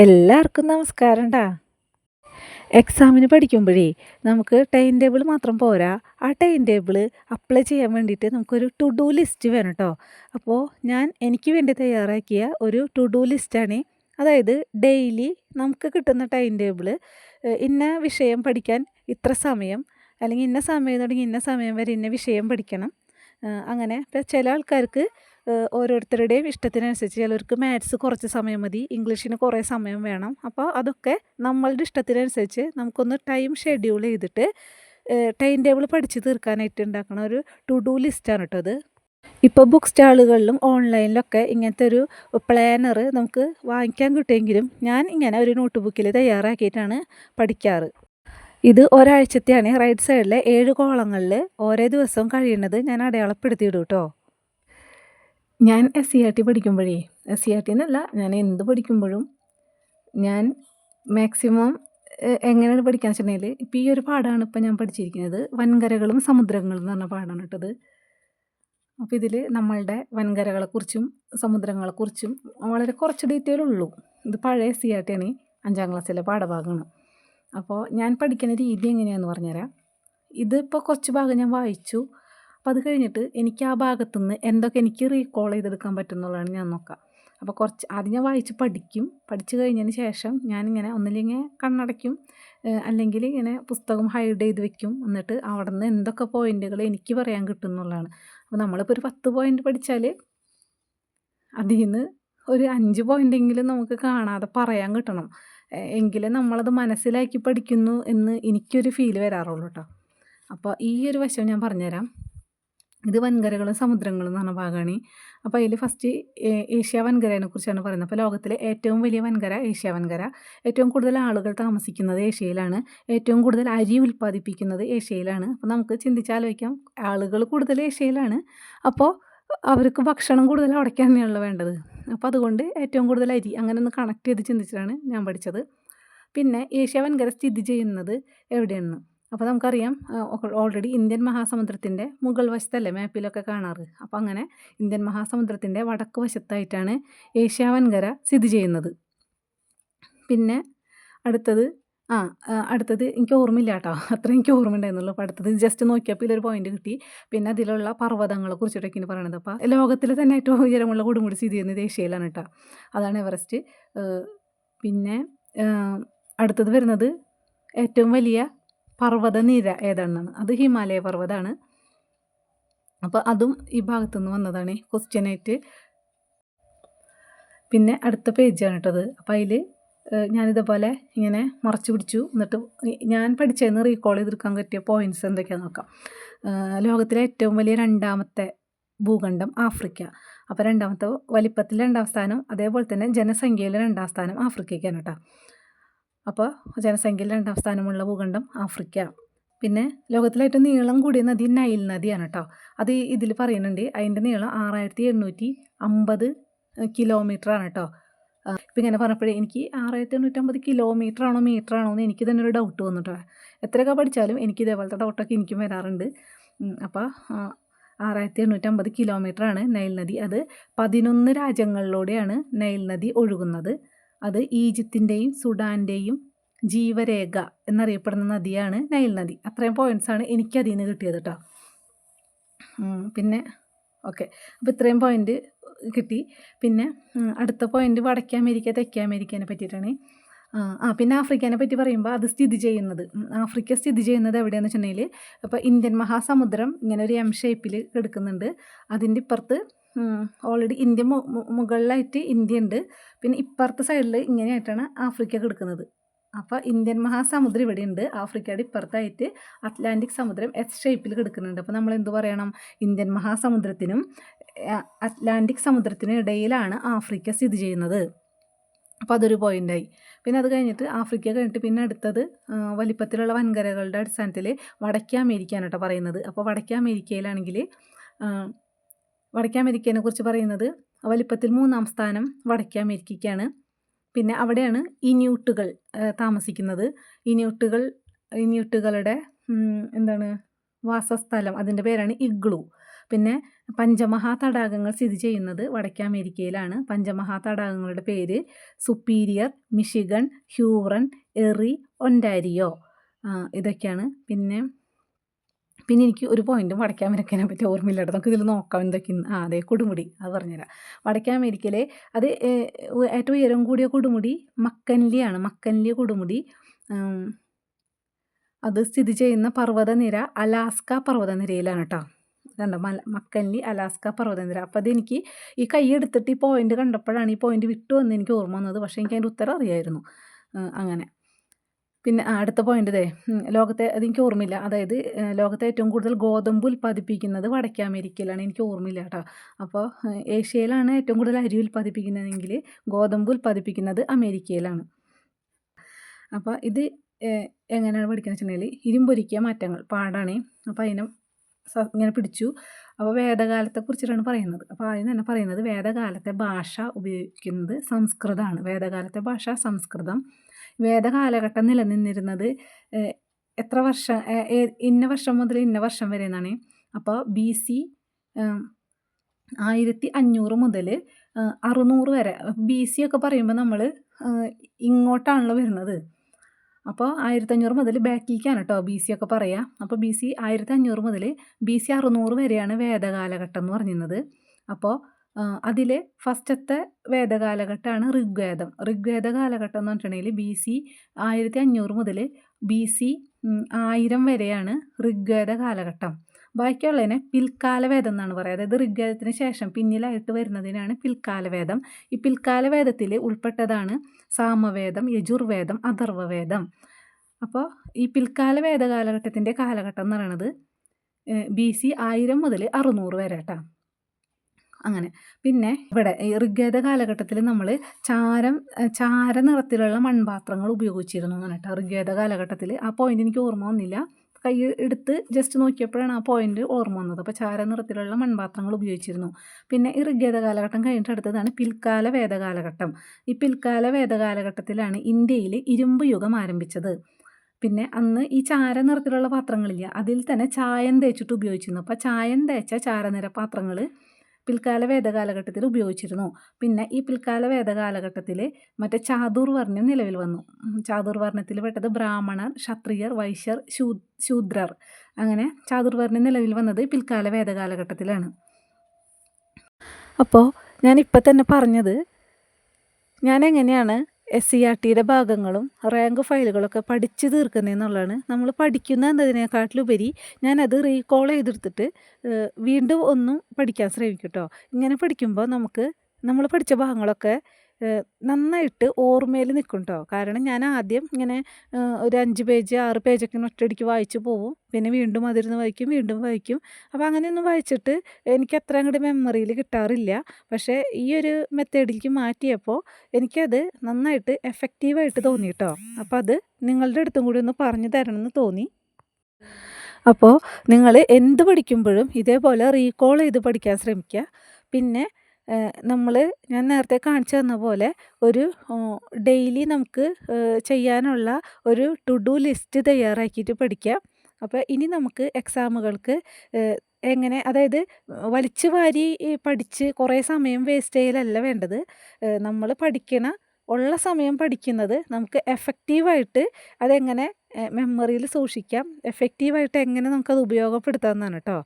എല്ലാവർക്കും നമസ്കാരം ട്ടാ എക്സാമിന് പഠിക്കുമ്പോഴേ നമുക്ക് ടൈം ടേബിൾ മാത്രം പോരാ. ആ ടൈം ടേബിൾ അപ്ലൈ ചെയ്യാൻ വേണ്ടിയിട്ട് നമുക്കൊരു ടു ഡു ലിസ്റ്റ് വേണം കേട്ടോ അപ്പോൾ ഞാൻ എനിക്ക് വേണ്ടി തയ്യാറാക്കിയ ഒരു ടു ഡു ലിസ്റ്റാണ് അതായത് ഡെയിലി നമുക്ക് കിട്ടുന്ന ടൈം ടേബിൾ ഇന്ന വിഷയം പഠിക്കാൻ ഇത്ര സമയം അല്ലെങ്കിൽ ഇന്ന സമയം തുടങ്ങി ഇന്ന സമയം വരെ ഇന്ന വിഷയം പഠിക്കണം. അങ്ങനെ ഇപ്പം ചില ആൾക്കാർക്ക് ഓരോരുത്തരുടെയും ഇഷ്ടത്തിനനുസരിച്ച് ചിലർക്ക് മാത്സ് കുറച്ച് സമയം മതി ഇംഗ്ലീഷിന് കുറേ സമയം വേണം. അപ്പോൾ അതൊക്കെ നമ്മളുടെ ഇഷ്ടത്തിനനുസരിച്ച് നമുക്കൊന്ന് ടൈം ഷെഡ്യൂൾ ചെയ്തിട്ട് ടൈം ടേബിൾ പഠിച്ച് തീർക്കാനായിട്ട് ഉണ്ടാക്കുന്ന ഒരു ടു ഡു ലിസ്റ്റാണ് കേട്ടോ അത്. ഇപ്പോൾ ബുക്ക് സ്റ്റാളുകളിലും ഓൺലൈനിലൊക്കെ ഇങ്ങനത്തെ ഒരു പ്ലാനർ നമുക്ക് വാങ്ങിക്കാൻ കിട്ടുമെങ്കിലും ഞാൻ ഇങ്ങനെ ഒരു നോട്ട് ബുക്കിൽ തയ്യാറാക്കിയിട്ടാണ് പഠിക്കാറ്. ഇത് ഒരാഴ്ചത്തെയാണ് റൈറ്റ് സൈഡിലെ ഏഴ് കോളങ്ങളിൽ ഓരോ ദിവസവും കഴിയുന്നത് ഞാൻ അടയാളപ്പെടുത്തിയിടും കേട്ടോ. ഞാൻ എസ് സി ആർ ടി പഠിക്കുമ്പോഴേ എസ് സി ആർ ടി എന്നല്ല ഞാൻ എന്ത് പഠിക്കുമ്പോഴും ഞാൻ മാക്സിമം എങ്ങനെയാണ് പഠിക്കാന്ന് വെച്ചിട്ടുണ്ടെങ്കിൽ ഇപ്പോൾ ഈ ഒരു പാഠമാണ് ഇപ്പം ഞാൻ പഠിച്ചിരിക്കുന്നത്. വൻകരകളും സമുദ്രങ്ങളും എന്ന് പറഞ്ഞ പാഠമാണ് കേട്ടത് അപ്പോൾ ഇതിൽ നമ്മളുടെ വൻകരകളെക്കുറിച്ചും സമുദ്രങ്ങളെക്കുറിച്ചും വളരെ കുറച്ച് ഡീറ്റെയിൽ ഉള്ളൂ. ഇത് പഴയ സി ആർ ടി ആണ് അഞ്ചാം ക്ലാസ്സിലെ പാഠഭാഗമാണ്. അപ്പോൾ ഞാൻ പഠിക്കുന്ന രീതി എങ്ങനെയാണെന്ന് പറഞ്ഞുതരാം. ഇതിപ്പോൾ കുറച്ച് ഭാഗം ഞാൻ വായിച്ചു. അപ്പോൾ അത് കഴിഞ്ഞിട്ട് എനിക്ക് ആ ഭാഗത്തുനിന്ന് എന്തൊക്കെ എനിക്ക് റീകോൾ ചെയ്തെടുക്കാൻ പറ്റുന്നുള്ളതാണ് ഞാൻ നോക്കുക അപ്പോൾ കുറച്ച് ആദ്യം ഞാൻ വായിച്ച് പഠിക്കും. പഠിച്ചു കഴിഞ്ഞതിന് ശേഷം ഞാനിങ്ങനെ ഒന്നില്ലെങ്കിൽ കണ്ണടയ്ക്കും. അല്ലെങ്കിൽ ഇങ്ങനെ പുസ്തകം ഹൈഡ് ചെയ്ത് വെക്കും. എന്നിട്ട് അവിടെ നിന്ന് എന്തൊക്കെ പോയിന്റുകൾ എനിക്ക് പറയാൻ കിട്ടും എന്നുള്ളതാണ് അപ്പോൾ നമ്മളിപ്പോൾ ഒരു പത്ത് പോയിന്റ് പഠിച്ചാൽ അതിൽ നിന്ന് ഒരു അഞ്ച് പോയിന്റെങ്കിലും നമുക്ക് കാണാതെ പറയാൻ കിട്ടണം. എങ്കിലേ നമ്മളത് മനസ്സിലാക്കി പഠിക്കുന്നു എന്ന് എനിക്കൊരു ഫീൽ വരാറുള്ളൂ കേട്ടോ അപ്പോൾ ഈ ഒരു വശം ഞാൻ പറഞ്ഞുതരാം. ഇത് വൻകരകളും സമുദ്രങ്ങളും എന്ന് പറഞ്ഞ ഭാഗമാണ് അപ്പോൾ അതിൽ ഫസ്റ്റ് ഏഷ്യ വൻകരയെ കുറിച്ചാണ് പറയുന്നത്. അപ്പോൾ ലോകത്തിലെ ഏറ്റവും വലിയ വൻകര ഏഷ്യ വൻകര. ഏറ്റവും കൂടുതൽ ആളുകൾ താമസിക്കുന്നത് ഏഷ്യയിലാണ്. ഏറ്റവും കൂടുതൽ അരി ഉൽപ്പാദിപ്പിക്കുന്നത് ഏഷ്യയിലാണ്. അപ്പോൾ നമുക്ക് ചിന്തിച്ചാലോചിക്കാം ആളുകൾ കൂടുതൽ ഏഷ്യയിലാണ്. അപ്പോൾ അവർക്ക് ഭക്ഷണം കൂടുതൽ അവിടേക്ക് തന്നെയാണല്ലോ വേണ്ടത്. അപ്പോൾ അതുകൊണ്ട് ഏറ്റവും കൂടുതൽ അരി അങ്ങനെ ഒന്ന് കണക്ട് ചെയ്ത് ചിന്തിച്ചിട്ടാണ് ഞാൻ പഠിച്ചത്. പിന്നെ ഏഷ്യ വൻകര സ്ഥിതി ചെയ്യുന്നത് എവിടെയാണ്? അപ്പോൾ നമുക്കറിയാം ഓൾറെഡി ഇന്ത്യൻ മഹാസമുദ്രത്തിന്റെ മുകൾ വശത്തല്ലേ മാപ്പിലൊക്കെ കാണാറ്. അപ്പോൾ അങ്ങനെ ഇന്ത്യൻ മഹാസമുദ്രത്തിന്റെ വടക്ക് വശത്തായിട്ടാണ് ഏഷ്യാവൻകര സ്ഥിതി ചെയ്യുന്നത്. പിന്നെ അടുത്തത് ആ അടുത്തത് എനിക്ക് ഓർമ്മയില്ല കേട്ടോ. അത്ര എനിക്ക് ഓർമ്മ ഉണ്ടായിരുന്നുള്ളൂ അപ്പോൾ അടുത്തത് ജസ്റ്റ് നോക്കിയപ്പോൾ ഇതൊരു പോയിന്റ് കിട്ടി. പിന്നെ അതിലുള്ള പർവതങ്ങളെ കുറിച്ചിട്ടൊക്കെ ഇനി പറയണത്. അപ്പോൾ ലോകത്തിൽ തന്നെ ഏറ്റവും ഉയരമുള്ള കൊടുമുടി സ്ഥിതി ചെയ്യുന്നത് ഏഷ്യയിലാണ് കേട്ടോ. അതാണ് എവറസ്റ്റ്. പിന്നെ അടുത്തത് വരുന്നത് ഏറ്റവും വലിയ പർവതനിര ഏതാണെന്നാണ്. അത് ഹിമാലയ പർവതമാണ് അപ്പോൾ അതും ഈ ഭാഗത്തു നിന്ന് വന്നതാണ് ക്വസ്റ്റ്യനായിട്ട് പിന്നെ അടുത്ത പേജാണ് കേട്ടത്. അപ്പോൾ അതിൽ ഞാനിതേപോലെ ഇങ്ങനെ മറച്ചു പിടിച്ചു. എന്നിട്ട് ഞാൻ പഠിച്ചതെന്ന് റീകോൾ ചെയ്തെടുക്കാൻ പറ്റിയ പോയിന്റ്സ് എന്തൊക്കെയാണെന്ന് നോക്കാം. ലോകത്തിലെ ഏറ്റവും വലിയ രണ്ടാമത്തെ ഭൂഖണ്ഡം ആഫ്രിക്ക. അപ്പോൾ രണ്ടാമത്തെ വലിപ്പത്തിൽ രണ്ടാം സ്ഥാനം അതേപോലെ തന്നെ ജനസംഖ്യയിൽ രണ്ടാം സ്ഥാനം ആഫ്രിക്കയ്ക്കാണ് കേട്ടോ. അപ്പോൾ ജനസംഖ്യയിൽ രണ്ടാം സ്ഥാനമുള്ള ഭൂഖണ്ഡം ആഫ്രിക്ക. പിന്നെ ലോകത്തിലെ ഏറ്റവും നീളം കൂടിയ നദി നൈൽ നദിയാണ് കേട്ടോ അത് ഇതിൽ പറയുന്നുണ്ട്. അതിന്റെ നീളം ആറായിരത്തി എണ്ണൂറ്റി അമ്പത് കിലോമീറ്ററാണ് കേട്ടോ ഇപ്പം ഇങ്ങനെ പറഞ്ഞപ്പോഴേ എനിക്ക് ആറായിരത്തി എണ്ണൂറ്റമ്പത് കിലോമീറ്റർ ആണോ മീറ്റർ ആണോ എന്ന് എനിക്ക് തന്നെ ഒരു ഡൗട്ട് വന്നിട്ടോ എത്രയൊക്കെ പഠിച്ചാലും എനിക്ക് ഇതേപോലത്തെ ഡൗട്ടൊക്കെ എനിക്കും വരാറുണ്ട്. അപ്പോൾ ആറായിരത്തി എണ്ണൂറ്റമ്പത് കിലോമീറ്ററാണ് നൈൽ നദി. അത് പതിനൊന്ന് രാജ്യങ്ങളിലൂടെയാണ് നൈൽ നദി ഒഴുകുന്നത്. അത് ഈജിപ്തിന്റെയും സുഡാന്റെയും ജീവരേഖ എന്നറിയപ്പെടുന്ന നദിയാണ് നൈൽ നദി. അത്രയും പോയിന്റ്സാണ് എനിക്ക് അതിൽ നിന്ന് കിട്ടിയത് കേട്ടോ പിന്നെ ഓക്കെ അപ്പോൾ ഇത്രയും പോയിന്റ് കിട്ടി. പിന്നെ അടുത്ത പോയിന്റ് വടക്കേ അമേരിക്ക തെക്കേ അമേരിക്കനെ പറ്റിയിട്ടാണ്. ആ പിന്നെ ആഫ്രിക്കനെ പറ്റി പറയുമ്പോൾ അത് സ്ഥിതി ചെയ്യുന്നത്. ആഫ്രിക്ക സ്ഥിതി ചെയ്യുന്നത് എവിടെയാണെന്ന് വെച്ചിട്ടുണ്ടെങ്കിൽ അപ്പോൾ ഇന്ത്യൻ മഹാസമുദ്രം ഇങ്ങനെ ഒരു എം ഷേപ്പിൽ കിടക്കുന്നുണ്ട്. അതിന്റെ ഇപ്പുറത്ത് ഓൾറെഡി ഇന്ത്യ മുകളിലായിട്ട് ഇന്ത്യ ഉണ്ട് പിന്നെ ഇപ്പുറത്തെ സൈഡിൽ ഇങ്ങനെയായിട്ടാണ് ആഫ്രിക്ക കിടക്കുന്നത് അപ്പോൾ ഇന്ത്യൻ മഹാസമുദ്രം ഇവിടെ ഉണ്ട് ആഫ്രിക്കയുടെ ഇപ്പുറത്തായിട്ട് അറ്റ്ലാന്റിക് സമുദ്രം എസ് ഷേപ്പിൽ കിടക്കുന്നുണ്ട്. അപ്പോൾ നമ്മൾ എന്ത് പറയണം? ഇന്ത്യൻ മഹാസമുദ്രത്തിനും അറ്റ്ലാന്റിക് സമുദ്രത്തിനും ഇടയിലാണ് ആഫ്രിക്ക സ്ഥിതി ചെയ്യുന്നത്. അപ്പോൾ അതൊരു പോയിന്റായി പിന്നെ അത് കഴിഞ്ഞിട്ട് ആഫ്രിക്ക കഴിഞ്ഞിട്ട് പിന്നെ അടുത്തത് വലിപ്പത്തിലുള്ള വൻകരകളുടെ അടിസ്ഥാനത്തിൽ വടക്കേ അമേരിക്കയാണ് കേട്ടോ പറയുന്നത്. അപ്പോൾ വടക്കേ അമേരിക്കയിലാണെങ്കിൽ വടക്കേ അമേരിക്കനെ കുറിച്ച് പറയുന്നത് വലിപ്പത്തിൽ മൂന്നാം സ്ഥാനം വടക്കേ അമേരിക്കയ്ക്കാണ് പിന്നെ അവിടെയാണ് ഇന്യൂട്ടുകൾ താമസിക്കുന്നത്. ഇന്യൂട്ടുകൾ ഇന്യൂട്ടുകളുടെ എന്താണ് വാസസ്ഥലം അതിന്റെ പേരാണ് ഇഗ്ലു. പിന്നെ പഞ്ചമഹാ തടാകങ്ങൾ സ്ഥിതി ചെയ്യുന്നത് വടക്കേ അമേരിക്കയിലാണ് പഞ്ചമഹാ തടാകങ്ങളുടെ പേര് സുപ്പീരിയർ മിഷിഗൺ ഹ്യൂറൺ എറി ഒൻഡാരിയോ ഇതൊക്കെയാണ്. പിന്നെ പിന്നെ എനിക്ക് ഒരു പോയിന്റും വടക്കേ അമേരിക്കനെ പറ്റി ഓർമ്മയില്ലാട്ടോ. നമുക്ക് ഇതിൽ നോക്കാം എന്തൊക്കെയാണ് ആ അതെ കൊടുമുടി. അത് പറഞ്ഞുതരാം. വടക്കേ അമേരിക്കയിലെ അത് ഏറ്റവും ഉയരം കൂടിയ കൊടുമുടി മക്കൻലിയാണ്. മക്കൻലി കൊടുമുടി. അത് സ്ഥിതി ചെയ്യുന്ന പർവതനിര അലാസ്ക പർവതനിരയിലാണ് കേട്ടോ കണ്ടോ? മല മക്കൻലി അലാസ്ക പർവതനിര. അപ്പോൾ അതെനിക്ക് ഈ കൈ എടുത്തിട്ട് ഈ പോയിന്റ് കണ്ടപ്പോഴാണ് ഈ പോയിന്റ് വിട്ടു വന്ന് എനിക്ക് ഓർമ്മ വന്നത്. പക്ഷേ എനിക്ക് അതിന്റെ ഉത്തരം അറിയായിരുന്നു. അങ്ങനെ. പിന്നെ അടുത്ത പോയിന്റ് ദേ ലോകത്തെ അതെനിക്ക് ഓർമ്മയില്ല. അതായത് ലോകത്തെ ഏറ്റവും കൂടുതൽ ഗോതമ്പ് ഉൽപ്പാദിപ്പിക്കുന്നത് വടക്കേ അമേരിക്കയിലാണ്. എനിക്ക് ഓർമ്മയില്ല കേട്ടോ. അപ്പോൾ ഏഷ്യയിലാണ് ഏറ്റവും കൂടുതൽ അരി ഉൽപ്പാദിപ്പിക്കുന്നതെങ്കിൽ ഗോതമ്പ് ഉൽപ്പാദിപ്പിക്കുന്നത് അമേരിക്കയിലാണ്. അപ്പോൾ ഇത് എങ്ങനെയാണ് പഠിക്കുന്നത് വെച്ചിട്ടുണ്ടെങ്കിൽ ഇരുമ്പൊരുക്കിയ മാറ്റങ്ങൾ പാടാണ്. അപ്പോൾ അതിനെ ഇങ്ങനെ പിടിച്ചു. അപ്പോൾ വേദകാലത്തെക്കുറിച്ചിട്ടാണ് പറയുന്നത്. അപ്പോൾ ആദ്യം തന്നെ പറയുന്നത് വേദകാലത്തെ ഭാഷ ഉപയോഗിക്കുന്നത് സംസ്കൃതമാണ്. വേദകാലത്തെ ഭാഷ സംസ്കൃതം. വേദകാലഘട്ടം നിലനിന്നിരുന്നത് എത്ര വർഷം ഇന്ന വർഷം മുതൽ ഇന്ന വർഷം വരെ എന്നാണ്. അപ്പോൾ ബി സി ആയിരത്തി അഞ്ഞൂറ് മുതൽ അറുന്നൂറ് വരെ. ബി സി ഒക്കെ പറയുമ്പോൾ നമ്മൾ ഇങ്ങോട്ടാണല്ലോ വരുന്നത്. അപ്പോൾ ആയിരത്തഞ്ഞൂറ് മുതൽ ബാക്കിലേക്കാണ് കേട്ടോ ബി സി ഒക്കെ പറയുക അപ്പോൾ ബി സി ആയിരത്തി അഞ്ഞൂറ് മുതൽ ബി സി അറുന്നൂറ് വരെയാണ് വേദകാലഘട്ടം എന്ന് പറയുന്നത് അപ്പോൾ അതിൽ ഫസ്റ്റത്തെ വേദകാലഘട്ടമാണ് ഋഗ്വേദം. ഋഗ്വേദ കാലഘട്ടം എന്ന് പറഞ്ഞിട്ടുണ്ടെങ്കിൽ ബി സി ആയിരത്തി അഞ്ഞൂറ് മുതൽ ബി സി ആയിരം വരെയാണ് ഋഗ്വേദ കാലഘട്ടം ബാക്കിയുള്ളതിനെ പിൽക്കാലവേദം എന്നാണ് പറയുക. അതായത് ഋഗ്വേദത്തിന് ശേഷം പിന്നിലായിട്ട് വരുന്നതിനാണ് പിൽക്കാലവേദം. ഈ പിൽക്കാലവേദത്തിൽ ഉൾപ്പെട്ടതാണ് സാമവേദം യജുർവേദം അഥർവവേദം. അപ്പോൾ ഈ പിൽക്കാല വേദകാലഘട്ടത്തിന്റെ കാലഘട്ടം എന്ന് പറയുന്നത് ബി സി ആയിരം മുതൽ അറുന്നൂറ് വരെ കേട്ടോ. അങ്ങനെ. പിന്നെ ഇവിടെ ഋഗ്വേദ കാലഘട്ടത്തിൽ നമ്മൾ ചാരം ചാര നിറത്തിലുള്ള മൺപാത്രങ്ങൾ ഉപയോഗിച്ചിരുന്നു എന്ന് കേട്ടോ ഋഗ്വേദ കാലഘട്ടത്തിൽ ആ പോയിന്റ് എനിക്ക് ഓർമ്മ വന്നില്ല. കൈ എടുത്ത് ജസ്റ്റ് നോക്കിയപ്പോഴാണ് ആ പോയിന്റ് ഓർമ്മ വന്നത്. അപ്പോൾ ചാര നിറത്തിലുള്ള മൺപാത്രങ്ങൾ ഉപയോഗിച്ചിരുന്നു. പിന്നെ ഈ ഋഗ്വേദ കാലഘട്ടം കഴിഞ്ഞിട്ട് അടുത്തതാണ് പിൽക്കാല വേദകാലഘട്ടം. ഈ പിൽക്കാല വേദകാലഘട്ടത്തിലാണ് ഇന്ത്യയിൽ ഇരുമ്പ് യുഗം ആരംഭിച്ചത്. പിന്നെ അന്ന് ഈ ചാര നിറത്തിലുള്ള പാത്രങ്ങളില്ല. അതിൽ തന്നെ ചായം തേച്ചിട്ട് ഉപയോഗിച്ചിരുന്നു. അപ്പോൾ ചായം തേച്ച ചാരനിര പാത്രങ്ങൾ പിൽക്കാല വേദകാലഘട്ടത്തിൽ ഉപയോഗിച്ചിരുന്നു. പിന്നെ ഈ പിൽക്കാല വേദകാലഘട്ടത്തിൽ മറ്റേ ചാതുർവർണ്യം നിലവിൽ വന്നു. ചാതൂർ ചാതുർവർണത്തിൽ പെട്ടത് ബ്രാഹ്മണർ ക്ഷത്രിയർ വൈശ്യർ ശൂ ശൂദ്രർ. അങ്ങനെ ചാതുർവർണ്യം നിലവിൽ വന്നത് പിൽക്കാല വേദകാലഘട്ടത്തിലാണ്. അപ്പോൾ ഞാനിപ്പോൾ തന്നെ പറഞ്ഞത് ഞാൻ എങ്ങനെയാണ് എസ് സി ആർ ടിയുടെ ഭാഗങ്ങളും റാങ്ക് ഫയലുകളൊക്കെ പഠിച്ച് തീർക്കുന്നതെന്നുള്ളതാണ് നമ്മൾ പഠിക്കുന്ന എന്നതിനേക്കാട്ടിലുപരി ഞാനത് റീകോൾ ചെയ്തെടുത്തിട്ട് വീണ്ടും ഒന്നും പഠിക്കാൻ ശ്രമിക്കും കേട്ടോ ഇങ്ങനെ പഠിക്കുമ്പോൾ നമുക്ക് നമ്മൾ പഠിച്ച ഭാഗങ്ങളൊക്കെ നന്നായിട്ട് ഓർമ്മയിൽ നിൽക്കും കേട്ടോ കാരണം ഞാൻ ആദ്യം ഇങ്ങനെ ഒരു അഞ്ച് പേജ് ആറ് പേജൊക്കെ ഒറ്റയടിക്ക് വായിച്ചു പോവും. പിന്നെ വീണ്ടും അതിരുന്ന് വായിക്കും വീണ്ടും വായിക്കും. അപ്പോൾ അങ്ങനെയൊന്നും വായിച്ചിട്ട് എനിക്ക് അത്ര അങ്ങോട്ട് മെമ്മറിയിൽ കിട്ടാറില്ല. പക്ഷേ ഈ ഒരു മെത്തേഡിലേക്ക് മാറ്റിയപ്പോൾ എനിക്കത് നന്നായിട്ട് എഫക്റ്റീവായിട്ട് തോന്നി കേട്ടോ അപ്പോൾ അത് നിങ്ങളുടെ അടുത്തും കൂടി ഒന്ന് പറഞ്ഞു തരണമെന്ന് തോന്നി. അപ്പോൾ നിങ്ങൾ എന്ത് പഠിക്കുമ്പോഴും ഇതേപോലെ റീകോൾ ചെയ്ത് പഠിക്കാൻ ശ്രമിക്കുക. പിന്നെ നമ്മൾ ഞാൻ നേരത്തെ കാണിച്ചു തന്ന പോലെ ഒരു ഡെയിലി നമുക്ക് ചെയ്യാനുള്ള ഒരു ടു ഡു ലിസ്റ്റ് തയ്യാറാക്കിയിട്ട് പഠിക്കാം. അപ്പോൾ ഇനി നമുക്ക് എക്സാമുകൾക്ക് എങ്ങനെ അതായത് വലിച്ചു വാരി പഠിച്ച് കുറേ സമയം വേസ്റ്റ് ചെയ്യലല്ല വേണ്ടത്. നമ്മൾ പഠിക്കണ ഉള്ള സമയം പഠിക്കുന്നത് നമുക്ക് എഫക്റ്റീവായിട്ട് അതെങ്ങനെ മെമ്മറിയിൽ സൂക്ഷിക്കാം. എഫക്റ്റീവായിട്ട് എങ്ങനെ നമുക്കത് ഉപയോഗപ്പെടുത്താമെന്നാണ് കേട്ടോ